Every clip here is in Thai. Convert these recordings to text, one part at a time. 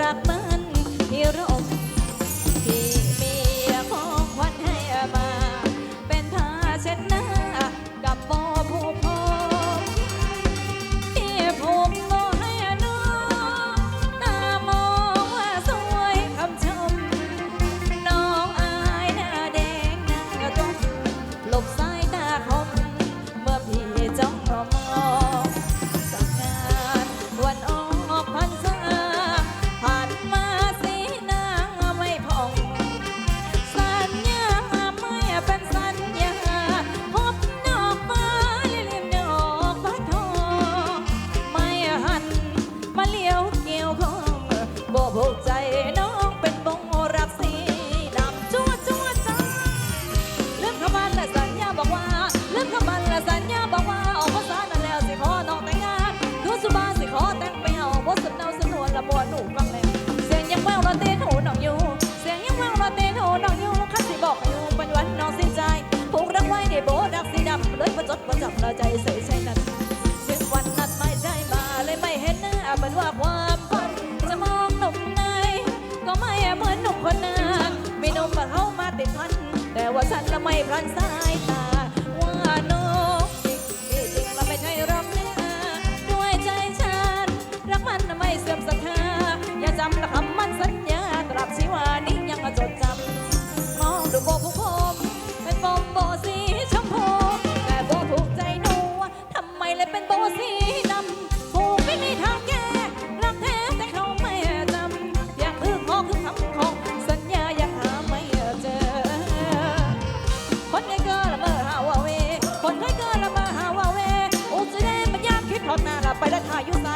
รักมันที่ร่มที่ บอกว่าลืมคำมันและสัญญาบอกว่าออกภาษานั่นแล้วสิขอน้องแต่งงานคือสุบาสิขอแต่งไปเอาบ่สนเอาสนวนละบัวหนูฟังแล้วเสียงยังแววราเต้นหูน้องอยู่ เสียงยังแววราเต้นหูน้องอยู่คันสิบอกอยู่เป็นวันน้องสิ้นใจผูกรักไว้ในโบรักสีดำเลยประจดประจับเราใจใส่ใช่นั้นถึงวันนัดไม่ใจมาเลยไม่เห็นหน้าเป็นว่าความฝันจะมองหนุ่มไหนก็ไม่เหมือนหนุ่มคนนั้นมีหนุ่มมาเข้ามาติดพันแต่ว่าฉันละไม่พลันสายตา ไปแล้วทายุไซ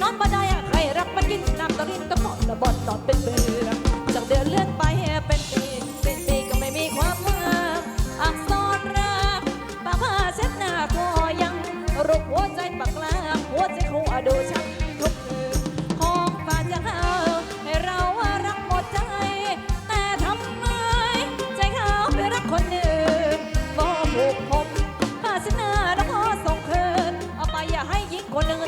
น้อนบ่ไดอะใครรักมันกินน้ำตะลินก็หมดระบอดตอดเป็นเบื่อจากเดือนเลื่อนไปเป็นปีเป็นปีก็ไม่มีความหมายอักษรรักปากผ้าเช็ดหน้าก็ยังรบหัวใจปากลาหัวใจคงอดูชักทุกคืนของฝากจะเอาให้เรารักหมดใจ แต่ทำไมใจเขาไปรักคนอื่นบ่ผูกผมผ้าเช็ดหน้าแล้วพอส่งคืนเอาไปอย่าให้ยิงคนอื่น